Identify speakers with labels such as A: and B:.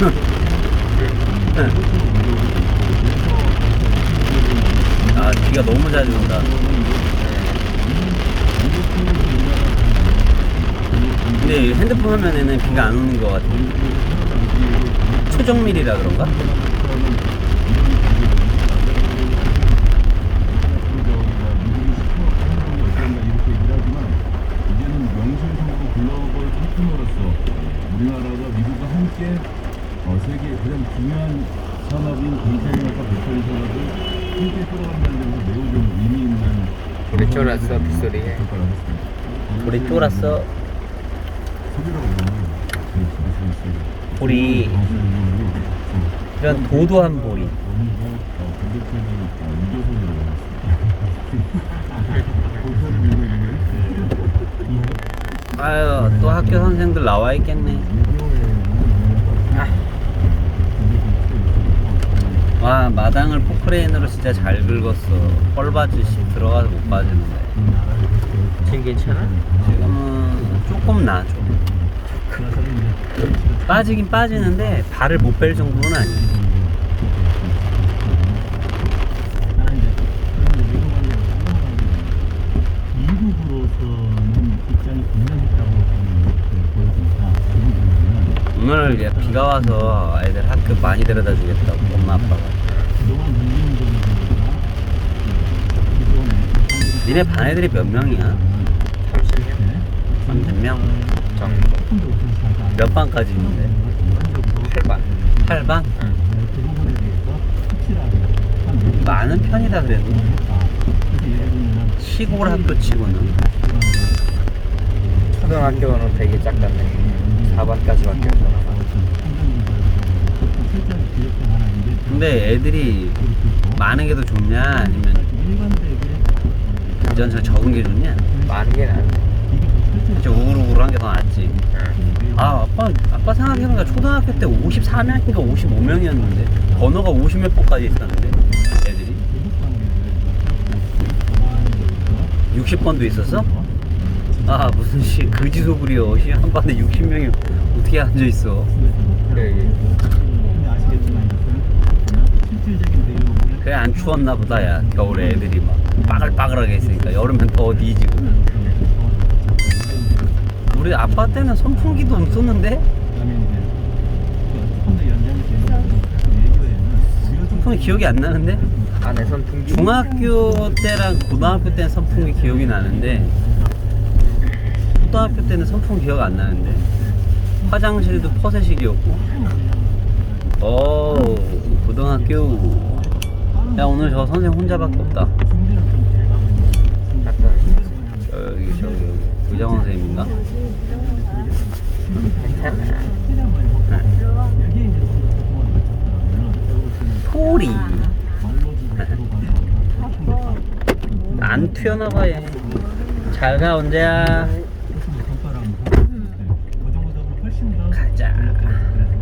A: 아 비가 너무 자주 온다. 근데 핸드폰 화면에는 비가 안 오는 것 같아. 초정밀이라 그런가?
B: 이렇게 얘기를 하지만 이제는 명실상부 글로벌 파트너로서 우리나라가 미국과 함께 어, 세계 가장 중요한 산업인 공장과 배터리 산업을 함께 끌어간다는 점에서 매우 좀 의미 있는. 평가를 하겠습니다.
A: 우리 쫄았어.
B: 소리라고 그러면 그 무슨 있어요.
A: 우리 이런 도도한 보리.
B: 어, 어.
A: 아유 또 학교 선생들 나와 있겠네. 와 마당을 포크레인으로 진짜 잘 긁었어. 뻘받듯이 들어가서 못 빠지는데.
C: 지금 괜찮아?
A: 지금은 조금 나 좀. 빠지긴 빠지는데 발을 못 뺄 정도는 아니야.
B: 미국으로서는 입장이 분명했다고 보여집니다.
A: 오늘 이제 비가 와서 애들 학교 많이 데려다 주겠다고 엄마 아빠가. 니네 반 애들이 몇 명이야?
C: 30명
A: 30명?
C: 정도.
A: 몇 반까지 있는데?
C: 8반.
A: 8반?
C: 응.
B: 그 부분에 대해서 확실하게 한
A: 많은 편이다 그래도 시골 학교 치고는
C: 초등학교는 되게 작다네. 4반까지 밖에 안 나가.
B: 실제로 기획된 하나 이제
A: 근데 애들이 많은 게 더 좋냐 아니면 유전자 적은 게 좋냐?
C: 많은 게.
A: 진짜 우글우글한 게 더 낫지
C: 응.
A: 아 아빠 아빠 생각해보니까 초등학교 때 54명인가 55명이었는데 번호가 50몇 번까지 있었는데 애들이 60번도 있었어? 아 무슨 씨 그지 소굴이여 씨, 한 반에 60명이 어떻게 앉아있어?
B: 실질적인 내용을
A: 그래 안 추웠나 보다 야. 겨울에 애들이 막 빠글빠글하게 있으니까. 여름엔 더 뒤지고. 우리 아빠 때는 선풍기도 없었는데? 선풍기 기억이 안 나는데?
C: 안에 선풍기.
A: 중학교 때랑 고등학교 때는 선풍기 기억이 나는데 초등학교 때는 선풍기 기억 안 나는데. 화장실도 퍼세식이었고. 어 고등학교. 야 오늘 저 선생 혼자밖에 없다. 여기 저기 의장원 선생님인가? 토리. 안 튀어나봐 얘 잘가 언제야 가자.